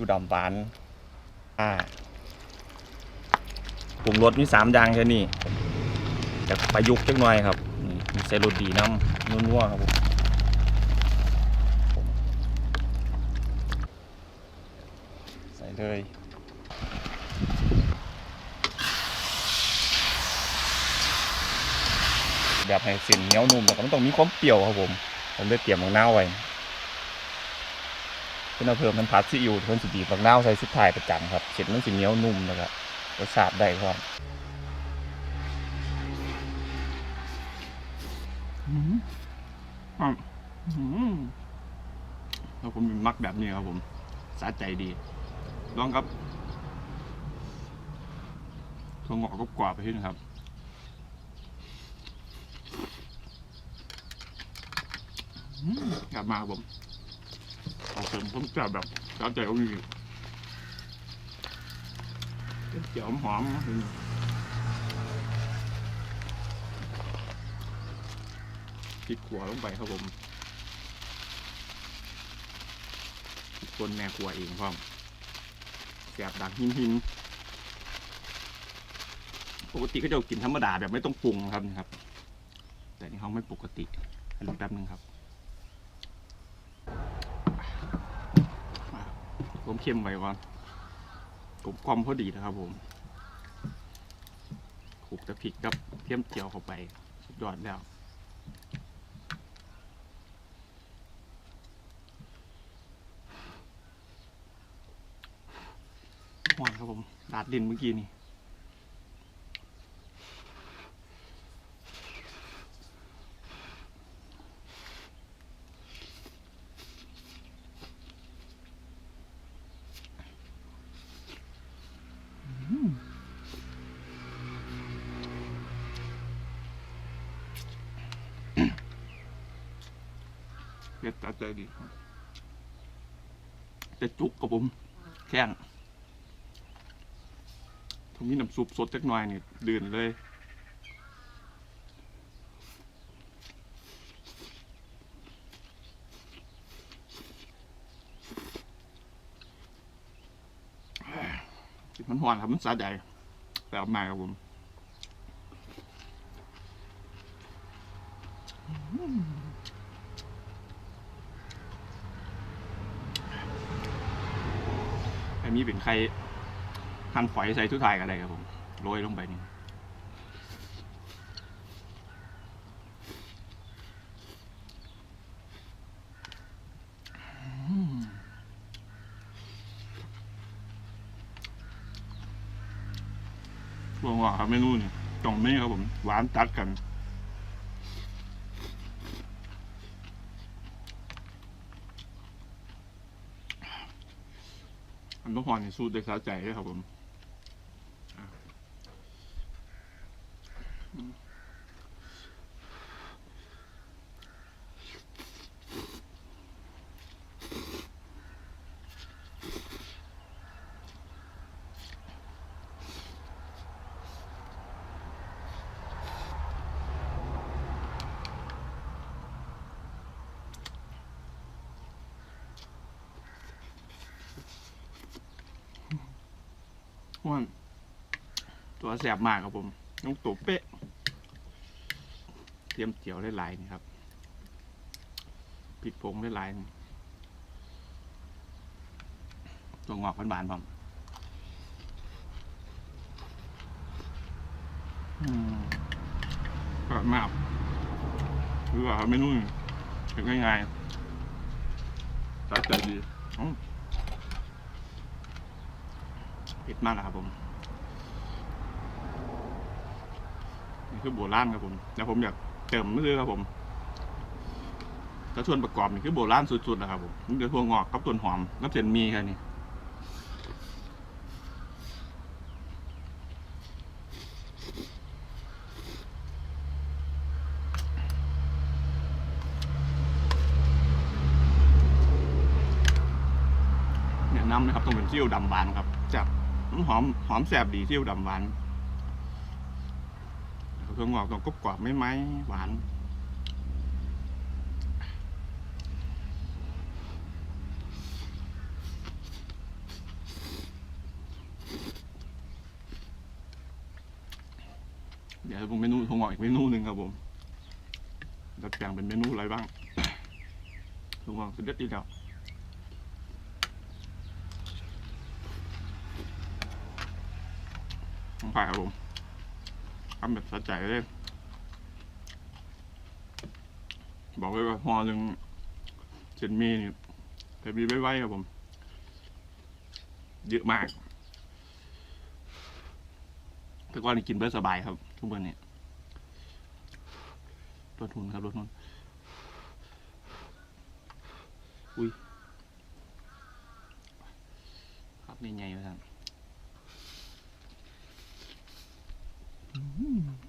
วดำหวานอ่าปรุงรสมีสามอย่างแค่นี้แต่ประยุกต์จักหน่อยครับนี่มีใส่รสดีน้ำนัวๆครับผมใส่เลยแบบให้เส้นเหนียวนุ่มแล้วก็มันต้องมีความเปรี้ยวครับผมผมเลยเตรียมมังนาวไว้ เพื่อเพิ่มมันผัดซีอิ๊วเพิ่นสิบีบมังนาวใส่สุดท้ายประจำครับเส้นมันสิเหนียวนุ่มแล้วก็รสชาติได้ครับอืมอืมแล้วผมมักแบบนี้ครับผมสะใจดีลองครับถั่วงอกก็กรอบไปที่นะครับกลับมาครับผม ขอเสริมผมจับแบบจับใจก็มีเจียวหอมๆพริกขัวลงไปครับผมคนแม่ครัวเองพร้อมแสบดังหินหินปกติก็จะกินธรรมดาแบบไม่ต้องปรุงครับนะครับ แต่นี่เขาไม่ปกติให้ลองแป๊บนึงครับ ผมเค็มไว้ก่อนผมความพอดีนะครับผมขูกตะพริกกับเทียมเจียวเข้าไปสุดยอดแล้วหวานครับผมดาดดินเมื่อกี้นี่็ดจัดใจดีแต่จุกกับผมแค่นผมมีน้ำซุปสดจักหน่อยนี่เดื่นเลยมันหวานครับ มันสะใจแบบมาครับผม อันนี้เป็นไข่หั่นฝอยใส่ทุกทายกันได้ครับผมโรยลงไปนี่อืมหวานหวาครับเมนูนี่ตรงนี้ครับผม หวานตัดกัน อันต้องหอนในสูตรเด็กสาใจด้วยครับผม วนตัวแสบมากครับผมน้องตัวเป๊ะ เตรียมเจียวได้หลายนี่ครับพริกผงได้หลายนี่ตัวงอกหวานๆผมอืมอร่อยมากคือว่าเมนูนี่เป็นง่ายๆสาใจดีอืม เผ็ดมากนะครับผมนี่คือโบราณครับผมแล้วผมอยากเติมมือครับผมแล้วส่วนประกอบนี่คือโบราณสุดๆนะครับผมนี่คือถั่วงอกกับต้นหอมกับเส้นมีแค่นี้เนี่ยน้ำนะครับต้องเป็นซีอิ๊วดำหวานครับจั หอมหอมแสบดีเที่ยวดำหวานเครื่องงอกต้องกรอบกรอบไม่ไหมหวานเดี๋ยวผมเมนูทงออกอีกเมนูหนึ่งครับผมดัดแปลงเป็นเมนูอะไรบ้างทงออกสุดยอดดีเดียว ต้องไปครับผมทำแบบสะใจเลย บอกเลยว่าพอหนึ่งเจนมีนี่ไปมีไว้ๆครับผม เยอะมาก แต่ก่อนกินเบิร์สบายครับ ทุกวันนี้รถทุนครับรถทุนอุ้ยครับนี่ไงวะครับอื้อหืออร่อยมาก ข